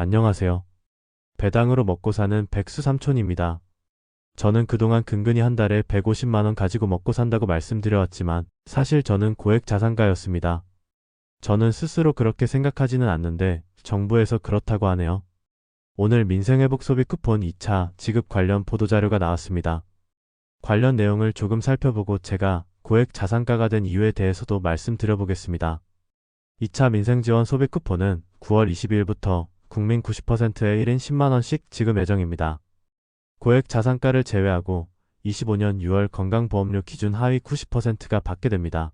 안녕하세요. 배당으로 먹고 사는 백수 삼촌입니다. 저는 그동안 근근히 한 달에 150만원 가지고 먹고 산다고 말씀드려왔지만 사실 저는 고액 자산가였습니다. 저는 스스로 그렇게 생각하지는 않는데 정부에서 그렇다고 하네요. 오늘 민생회복 소비 쿠폰 2차 지급 관련 보도자료가 나왔습니다. 관련 내용을 조금 살펴보고 제가 고액 자산가가 된 이유에 대해서도 말씀드려보겠습니다. 2차 민생지원 소비 쿠폰은 9월 22일부터 국민 90%의 1인 10만원씩 지급 예정입니다. 고액 자산가를 제외하고 25년 6월 건강보험료 기준 하위 90%가 받게 됩니다.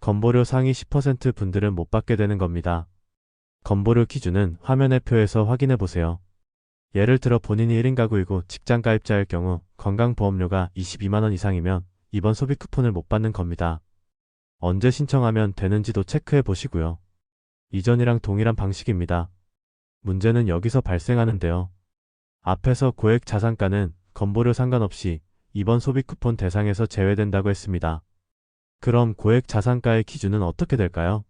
건보료 상위 10% 분들은 못 받게 되는 겁니다. 건보료 기준은 화면의 표에서 확인해 보세요. 예를 들어 본인이 1인 가구이고 직장 가입자일 경우 건강보험료가 22만원 이상이면 이번 소비 쿠폰을 못 받는 겁니다. 언제 신청하면 되는지도 체크해 보시고요. 이전이랑 동일한 방식입니다. 문제는 여기서 발생하는데요. 앞에서 고액 자산가는 건보료 상관없이 이번 소비 쿠폰 대상에서 제외된다고 했습니다. 그럼 고액 자산가의 기준은 어떻게 될까요?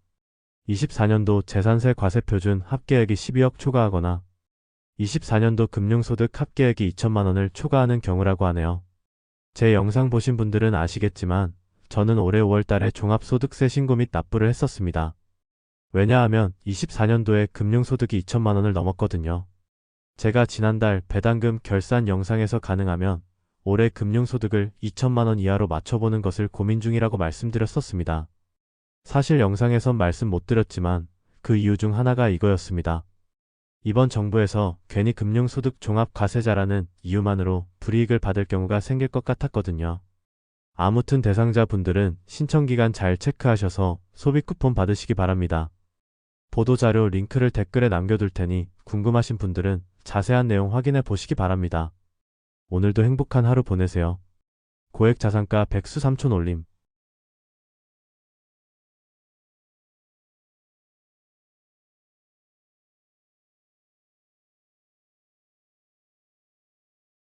24년도 재산세 과세표준 합계액이 12억 초과하거나 24년도 금융소득 합계액이 2천만 원을 초과하는 경우라고 하네요. 제 영상 보신 분들은 아시겠지만 저는 올해 5월 달에 종합소득세 신고 및 납부를 했었습니다. 왜냐하면 24년도에 금융소득이 2천만 원을 넘었거든요. 제가 지난달 배당금 결산 영상에서 가능하면 올해 금융소득을 2천만 원 이하로 맞춰보는 것을 고민 중이라고 말씀드렸었습니다. 사실 영상에선 말씀 못 드렸지만 그 이유 중 하나가 이거였습니다. 이번 정부에서 괜히 금융소득 종합과세자라는 이유만으로 불이익을 받을 경우가 생길 것 같았거든요. 아무튼 대상자 분들은 신청기간 잘 체크하셔서 소비 쿠폰 받으시기 바랍니다. 보도자료 링크를 댓글에 남겨둘 테니 궁금하신 분들은 자세한 내용 확인해 보시기 바랍니다. 오늘도 행복한 하루 보내세요. 고액 자산가 백수 삼촌 올림